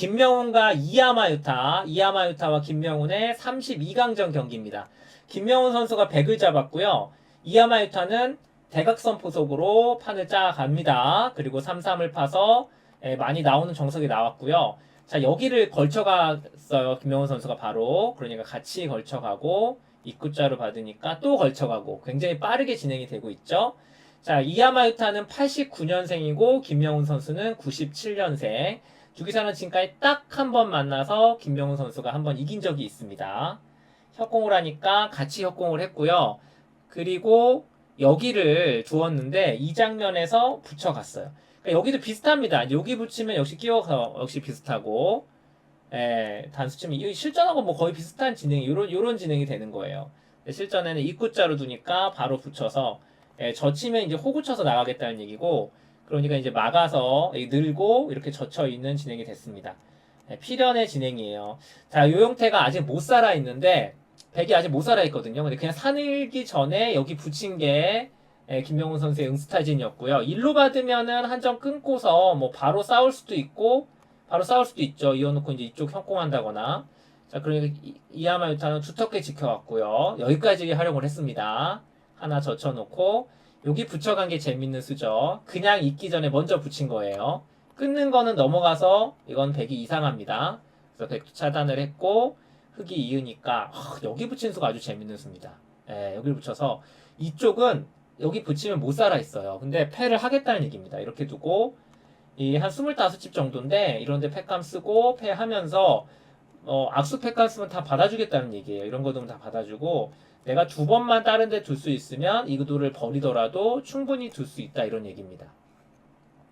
김명훈과 이야마 유타, 이야마 유타와 김명훈의 32강전 경기입니다. 김명훈 선수가 100을 잡았고요. 이야마 유타는 대각선 포석으로 판을 짜갑니다. 그리고 3-3을 파서 예, 많이 나오는 정석이 나왔고요. 자, 여기를 걸쳐갔어요. 김명훈 선수가 바로. 그러니까 같이 걸쳐가고, 입구자로 받으니까 또 걸쳐가고, 굉장히 빠르게 진행이 되고 있죠. 자, 이야마 유타는 89년생이고, 김명훈 선수는 97년생. 주기사는 지금까지 딱 한 번 만나서 김명훈 선수가 한 번 이긴 적이 있습니다. 협공을 하니까 같이 협공을 했고요. 그리고 여기를 주었는데 이 장면에서 붙여갔어요. 그러니까 여기도 비슷합니다. 여기 붙이면 역시 끼워서 역시 비슷하고, 예, 단수치면 이 실전하고 뭐 거의 비슷한 진행이 요런 요런 진행이 되는 거예요. 실전에는 입구자로 두니까 바로 붙여서 예, 젖히면 이제 호구 쳐서 나가겠다는 얘기고, 그러니까 이제 막아서 이 늘고 이렇게 젖혀 있는 진행이 됐습니다. 예, 필연의 진행이에요. 자, 요 형태가 아직 못 살아 있는데 백이 아직 못 살아 있거든요. 근데 그냥 사늘기 전에 여기 붙인 게 예, 김명훈 선수의 응스타진이었고요. 일로 받으면은 한점 끊고서 뭐 바로 싸울 수도 있고 바로 싸울 수도 있죠. 이어놓고 이제 이쪽 협공한다거나. 자, 그러니까 이- 이하마 유타는 두텁게 지켜왔고요. 여기까지 활용을 했습니다. 하나 젖혀놓고 여기 붙여간 게 재밌는 수죠. 그냥 있기 전에 먼저 붙인 거예요. 끊는 거는 넘어가서 이건 100이 이상합니다. 그래서 100 차단을 했고 흙이 이으니까 아, 여기 붙인 수가 아주 재밌는 수입니다. 예, 여기 붙여서 이쪽은 여기 붙이면 못 살아 있어요. 근데 패를 하겠다는 얘기입니다. 이렇게 두고 이 한 25집 정도인데 이런데 패감 쓰고 패하면서 어, 악수 패감 쓰면 다 받아주겠다는 얘기예요. 이런 거도 다 받아주고 내가 두 번만 다른 데 둘 수 있으면 이 구도를 버리더라도 충분히 둘 수 있다 이런 얘기입니다.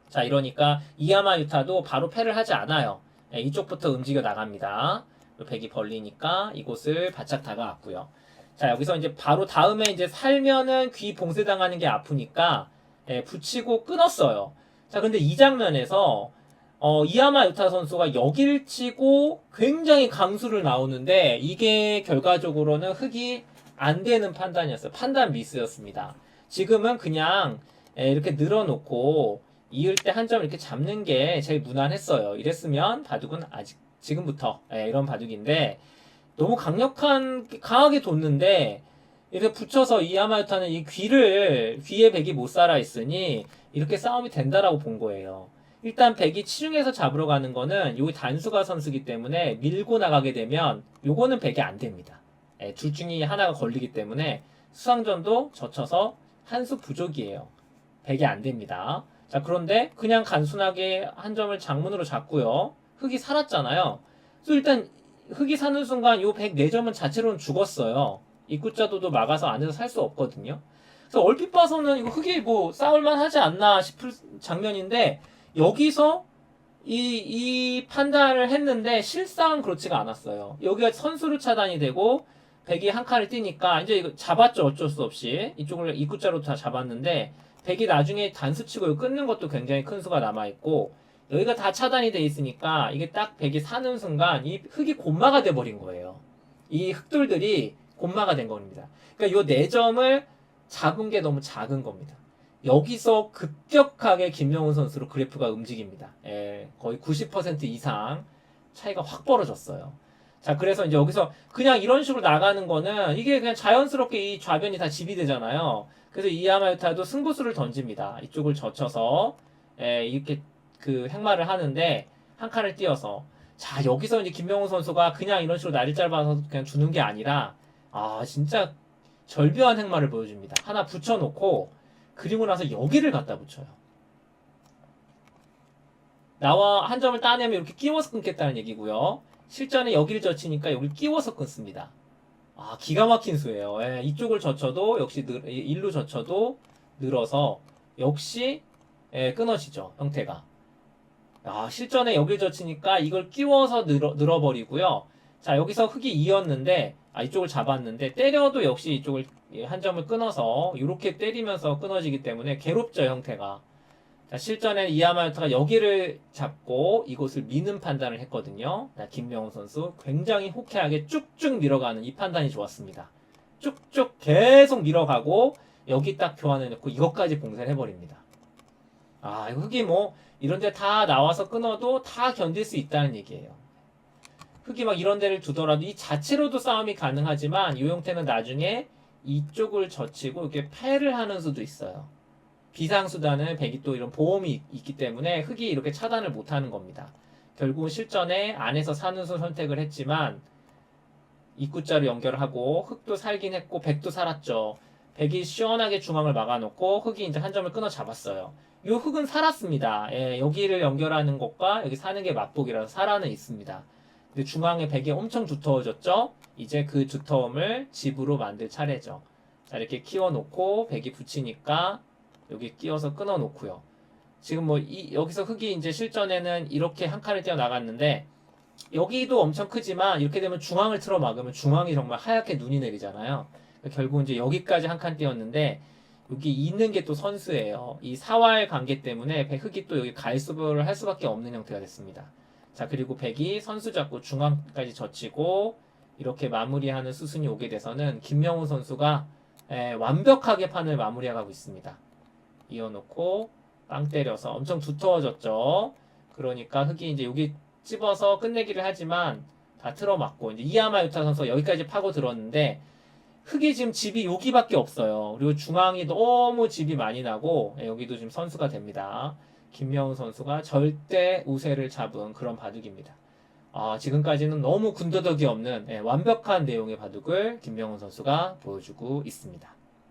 자 이러니까 이야마 유타도 바로 패를 하지 않아요. 예, 이쪽부터 움직여 나갑니다. 백이 벌리니까 이곳을 바짝 다가왔고요. 자 여기서 이제 바로 다음에 이제 살면은 귀 봉쇄당하는 게 아프니까 예, 붙이고 끊었어요. 자 근데 이 장면에서 어, 이야마 유타 선수가 여기를 치고 굉장히 강수를 나오는데 이게 결과적으로는 흙이 안 되는 판단이었어요. 판단 미스였습니다. 지금은 그냥 예, 이렇게 늘어놓고 이을 때 한 점 이렇게 잡는 게 제일 무난했어요. 이랬으면 바둑은 아직 지금부터 예, 이런 바둑인데 너무 강력한 강하게 뒀는데 이렇게 붙여서 이 야마유타는 이 귀를 귀에 백이 못 살아 있으니 이렇게 싸움이 된다라고 본 거예요. 일단 백이 치중해서 잡으러 가는 거는 여기 단수가 선수기 때문에 밀고 나가게 되면 요거는 백이 안 됩니다. 예, 둘 중에 하나가 걸리기 때문에 수상전도 젖혀서 한 수 부족이에요. 백이 안 됩니다. 자, 그런데 그냥 단순하게 한 점을 장문으로 잡고요. 흙이 살았잖아요. 그래서 일단 흙이 사는 순간 요 104점은 자체로는 죽었어요. 입구자도도 막아서 안에서 살 수 없거든요. 그래서 얼핏 봐서는 이거 흙이 뭐 싸울만 하지 않나 싶을 장면인데 여기서 이, 이 판단을 했는데 실상 그렇지가 않았어요. 여기가 선수로 차단이 되고 백이 한 칸을 뛰니까 이제 이거 잡았죠 어쩔 수 없이 이쪽을 입구자로 다 잡았는데 백이 나중에 단수 치고 이거 끊는 것도 굉장히 큰 수가 남아 있고 여기가 다 차단이 돼 있으니까 이게 딱 백이 사는 순간 이 흙이 곤마가 돼 버린 거예요. 이 흙돌들이 곤마가 된 겁니다. 그러니까 요 네 점을 잡은 게 너무 작은 겁니다. 여기서 급격하게 김명훈 선수로 그래프가 움직입니다. 예, 거의 90% 이상 차이가 확 벌어졌어요. 자, 그래서 이제 여기서 그냥 이런 식으로 나가는 거는 이게 그냥 자연스럽게 이 좌변이 다 집이 되잖아요. 그래서 이야마유타도 승부수를 던집니다. 이쪽을 젖혀서 예, 이렇게 그 행마를 하는데 한 칸을 띄어서 자 여기서 이제 김명훈 선수가 그냥 이런 식으로 날이 짧아서 그냥 주는 게 아니라 아 진짜 절묘한 행마를 보여줍니다. 하나 붙여놓고 그리고 나서 여기를 갖다 붙여요. 나와 한 점을 따내면 이렇게 끼워서 끊겠다는 얘기고요. 실전에 여기를 젖히니까 여기를 끼워서 끊습니다. 아 기가 막힌 수예요. 예, 이쪽을 젖혀도 역시 늘, 일로 젖혀도 늘어서 역시 예, 끊어지죠 형태가. 아 실전에 여기를 젖히니까 이걸 끼워서 늘어, 늘어버리고요. 자 여기서 흙이 이었는데 아 이쪽을 잡았는데 때려도 역시 이쪽을 예, 한 점을 끊어서 이렇게 때리면서 끊어지기 때문에 괴롭죠 형태가. 자, 실전에 이하마유타가 여기를 잡고 이곳을 미는 판단을 했거든요. 자, 김명훈 선수 굉장히 호쾌하게 쭉쭉 밀어가는 이 판단이 좋았습니다. 쭉쭉 계속 밀어가고 여기 딱 교환해 놓고 이것까지 봉쇄를 해버립니다. 아, 흙이 뭐 이런데 다 나와서 끊어도 다 견딜 수 있다는 얘기예요. 흙이 막 이런 데를 두더라도 이 자체로도 싸움이 가능하지만 이 형태는 나중에 이쪽을 젖히고 이렇게 패를 하는 수도 있어요. 비상수단은 백이 또 이런 보험이 있- 있기 때문에 흙이 이렇게 차단을 못하는 겁니다. 결국은 실전에 안에서 사는 수 선택을 했지만 입구자로 연결하고 흙도 살긴 했고 백도 살았죠. 백이 시원하게 중앙을 막아놓고 흙이 이제 한 점을 끊어 잡았어요. 이 흙은 살았습니다. 예, 여기를 연결하는 것과 여기 사는 게 맞복이라서 살아는 있습니다. 근데 중앙에 백이 엄청 두터워졌죠? 이제 그 두터움을 집으로 만들 차례죠. 자, 이렇게 키워놓고 백이 붙이니까 여기 끼워서 끊어 놓고요. 지금 뭐 이, 여기서 흙이 이제 실전에는 이렇게 한 칸을 띄어 나갔는데 여기도 엄청 크지만 이렇게 되면 중앙을 틀어 막으면 중앙이 정말 하얗게 눈이 내리잖아요. 그러니까 결국 이제 여기까지 한 칸 띄었는데 여기 있는 게 또 선수예요. 이 사활 관계 때문에 백 흙이 또 여기 갈수를 할 수밖에 없는 형태가 됐습니다. 자 그리고 백이 선수 잡고 중앙까지 젖히고 이렇게 마무리하는 수순이 오게 돼서는 김명우 선수가 에, 완벽하게 판을 마무리하고 있습니다. 이어놓고 빵 때려서 엄청 두터워졌죠. 그러니까 흙이 이제 여기 찝어서 끝내기를 하지만 다 틀어막고 이제 이야마 유타 선수가 여기까지 파고 들었는데 흙이 지금 집이 여기밖에 없어요. 그리고 중앙이 너무 집이 많이 나고 예, 여기도 지금 선수가 됩니다. 김명훈 선수가 절대 우세를 잡은 그런 바둑입니다. 아, 지금까지는 너무 군더더기 없는 예, 완벽한 내용의 바둑을 김명훈 선수가 보여주고 있습니다.